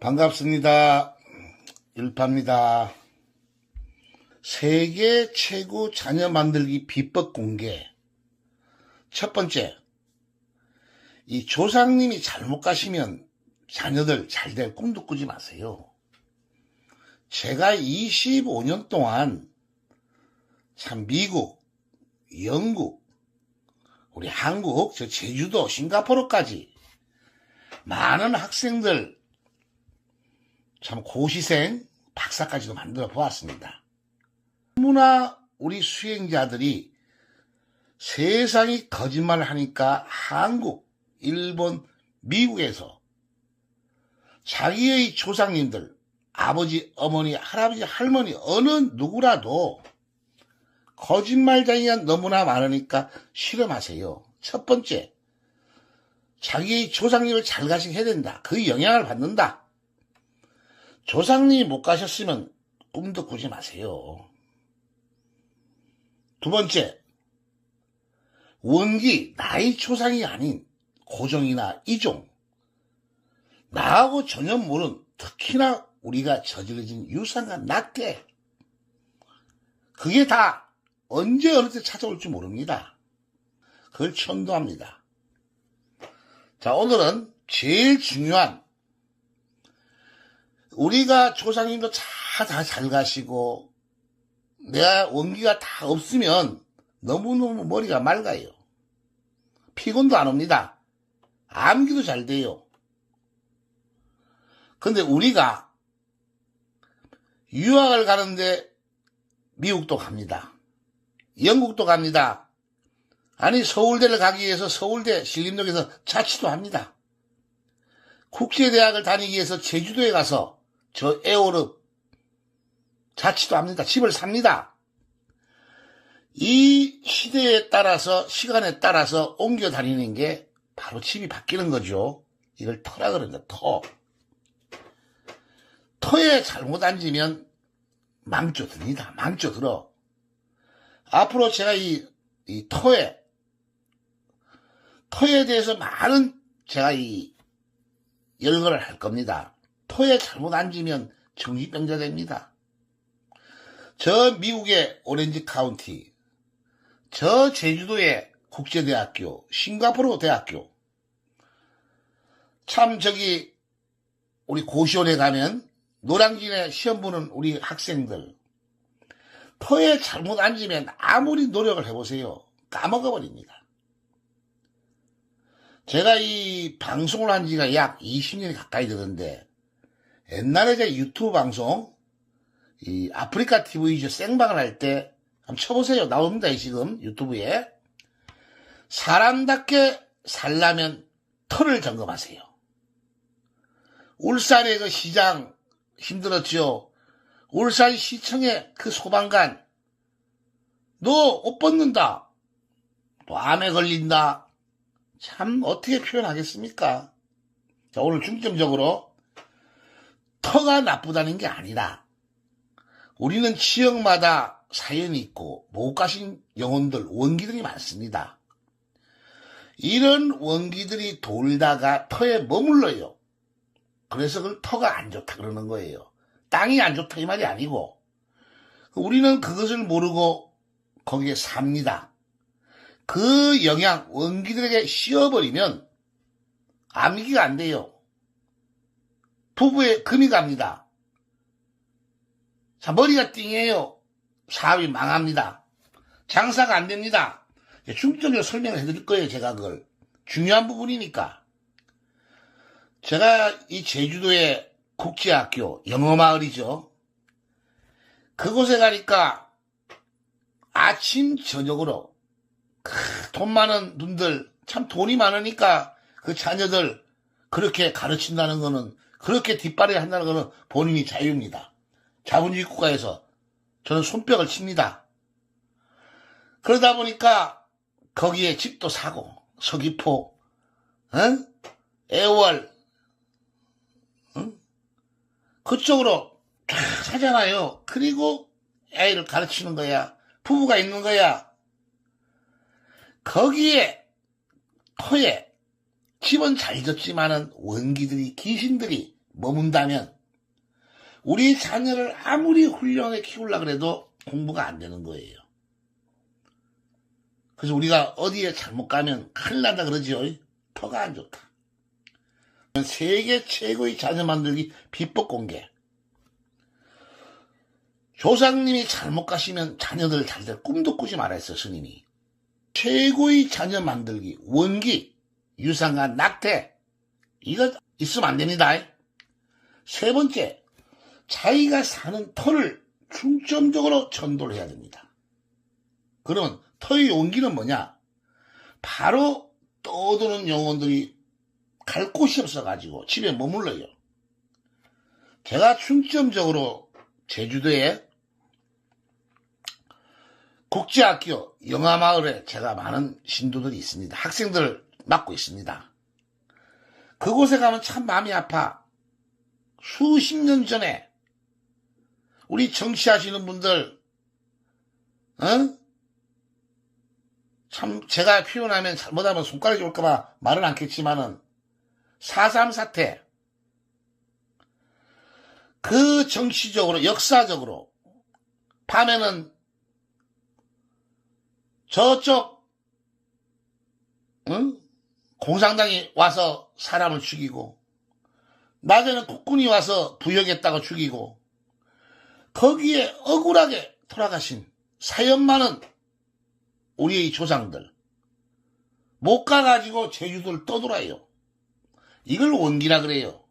반갑습니다. 일파입니다. 세계 최고 자녀 만들기 비법 공개. 첫 번째, 이 조상님이 잘못 가시면 자녀들 잘 될 꿈도 꾸지 마세요. 제가 25년 동안 참 미국, 영국, 우리 한국, 저 제주도, 싱가포르까지 많은 학생들 참 고시생 박사까지도 만들어 보았습니다. 너무나 우리 수행자들이 세상이 거짓말을 하니까 한국, 일본, 미국에서 자기의 조상님들, 아버지, 어머니, 할아버지, 할머니, 어느 누구라도 거짓말쟁이가 너무나 많으니까 실험하세요. 첫 번째, 자기의 조상님을 잘 가시게 해야 된다. 그 영향을 받는다. 조상님이 못 가셨으면 꿈도 꾸지 마세요. 두 번째, 원기, 나의 조상이 아닌 고종이나 이종, 나하고 전혀 모르는 특히나 우리가 저질러진 유산과 낙태, 그게 다 언제 어느 때 찾아올지 모릅니다. 그걸 천도합니다. 자, 오늘은 제일 중요한 우리가 조상님도 다잘 가시고 내가 원기가 다 없으면 너무너무 머리가 맑아요. 피곤도 안 옵니다. 암기도 잘 돼요. 근데 우리가 유학을 가는데 미국도 갑니다. 영국도 갑니다. 아니 서울대를 가기 위해서 서울대 신림동에서 자취도 합니다. 국제대학을 다니기 위해서 제주도에 가서 저 에어르 자취도 합니다. 집을 삽니다. 이 시대에 따라서 시간에 따라서 옮겨 다니는 게 바로 집이 바뀌는 거죠. 이걸 터라 그러는데 터. 터에 잘못 앉으면 망쳐 듭니다. 망쳐 들어. 앞으로 제가 이, 이 터에 터에 대해서 많은 제가 이 열거를 할 겁니다. 토에 잘못 앉으면 정신병자 됩니다. 저 미국의 오렌지 카운티, 저 제주도의 국제대학교, 싱가포르 대학교, 참 저기 우리 고시원에 가면 노량진에 시험 보는 우리 학생들 토에 잘못 앉으면 아무리 노력을 해보세요. 까먹어 버립니다. 제가 이 방송을 한 지가 약 20년이 가까이 되는데 옛날에 제 유튜브 방송, 이 아프리카 TV 생방을 할 때, 한번 쳐보세요. 나옵니다, 지금 유튜브에. 사람답게 살라면 털을 점검하세요. 울산의 그 시장 힘들었죠. 울산 시청의 그 소방관, 너 옷 벗는다. 또 암에 걸린다. 참 어떻게 표현하겠습니까? 자, 오늘 중점적으로 터가 나쁘다는 게 아니라 우리는 지역마다 사연이 있고 못 가신 영혼들, 원기들이 많습니다. 이런 원기들이 돌다가 터에 머물러요. 그래서 그 터가 안 좋다 그러는 거예요. 땅이 안 좋다 이 말이 아니고 우리는 그것을 모르고 거기에 삽니다. 그 영향 원기들에게 씌워버리면 암기가 안 돼요. 부부의 금이 갑니다. 자, 머리가 띵해요. 사업이 망합니다. 장사가 안 됩니다. 중점적으로 설명을 해드릴 거예요, 제가 그걸. 중요한 부분이니까. 제가 이 제주도의 국제학교, 영어마을이죠. 그곳에 가니까 아침, 저녁으로 돈 많은 분들, 참 돈이 많으니까 그 자녀들 그렇게 가르친다는 거는 그렇게 뒷발에 한다는 것은 본인이 자유입니다. 자본주의 국가에서 저는 손뼉을 칩니다. 그러다 보니까 거기에 집도 사고 서귀포, 응? 애월, 응? 그쪽으로 쫙 사잖아요. 그리고 애를 가르치는 거야. 부부가 있는 거야. 거기에 토에 집은 잘 졌지만은 원기들이 귀신들이 머문다면 우리 자녀를 아무리 훌륭하게 키우려고 해도 공부가 안 되는 거예요. 그래서 우리가 어디에 잘못 가면 큰일 난다 그러지요. 터가 안 좋다. 세계 최고의 자녀 만들기 비법 공개. 조상님이 잘못 가시면 자녀들 잘 될 꿈도 꾸지 말아 했어, 스님이. 최고의 자녀 만들기, 원기, 유산과 낙태. 이거 있으면 안 됩니다. 세 번째, 자기가 사는 터를 중점적으로 전도를 해야 됩니다. 그러면 터의 원기는 뭐냐? 바로 떠도는 영혼들이 갈 곳이 없어가지고 집에 머물러요. 제가 중점적으로 제주도에 국제학교 영화마을에 제가 많은 신도들이 있습니다. 학생들 맡고 있습니다. 그곳에 가면 참 마음이 아파. 수십 년 전에 우리 정치하시는 분들, 어? 참 제가 표현하면 잘못하면 손가락이 올까봐 말은 않겠지만은 4.3 사태 그 정치적으로 역사적으로 밤에는 저쪽 응? 공산당이 와서 사람을 죽이고 낮에는 국군이 와서 부역했다고 죽이고 거기에 억울하게 돌아가신 사연 많은 우리의 조상들 못 가가지고 제주도를 떠돌아요. 이걸 원기라 그래요.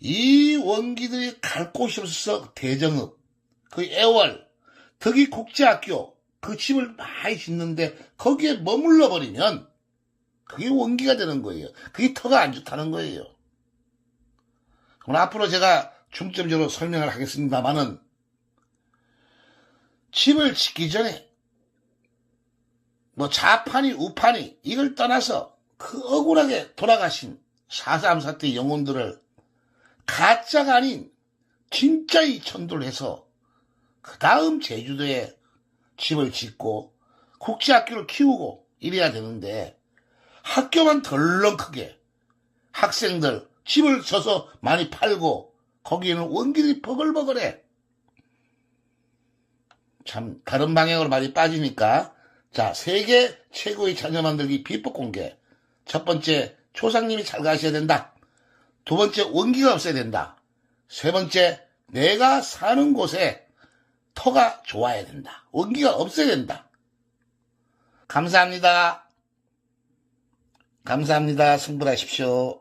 이 원기들이 갈 곳이 없어서 대정읍, 그 애월, 덕이 국제학교 그 집을 많이 짓는데 거기에 머물러 버리면 그게 원기가 되는 거예요. 그게 터가 안 좋다는 거예요. 그럼 앞으로 제가 중점적으로 설명을 하겠습니다만은 집을 짓기 전에 뭐 좌판이 우판이 이걸 떠나서 그 억울하게 돌아가신 4.3 사태 영혼들을 가짜가 아닌 진짜의 천도를 해서 그 다음 제주도에 집을 짓고 국제학교를 키우고 이래야 되는데 학교만 덜렁 크게 학생들 집을 져서 많이 팔고 거기에는 원길이 버글버글해. 참 다른 방향으로 많이 빠지니까 자 세계 최고의 자녀 만들기 비법 공개 첫 번째 초상님이 잘 가셔야 된다. 두 번째 원기가 없어야 된다. 세 번째 내가 사는 곳에 터가 좋아야 된다. 원기가 없어야 된다. 감사합니다. 감사합니다. 승부하십시오.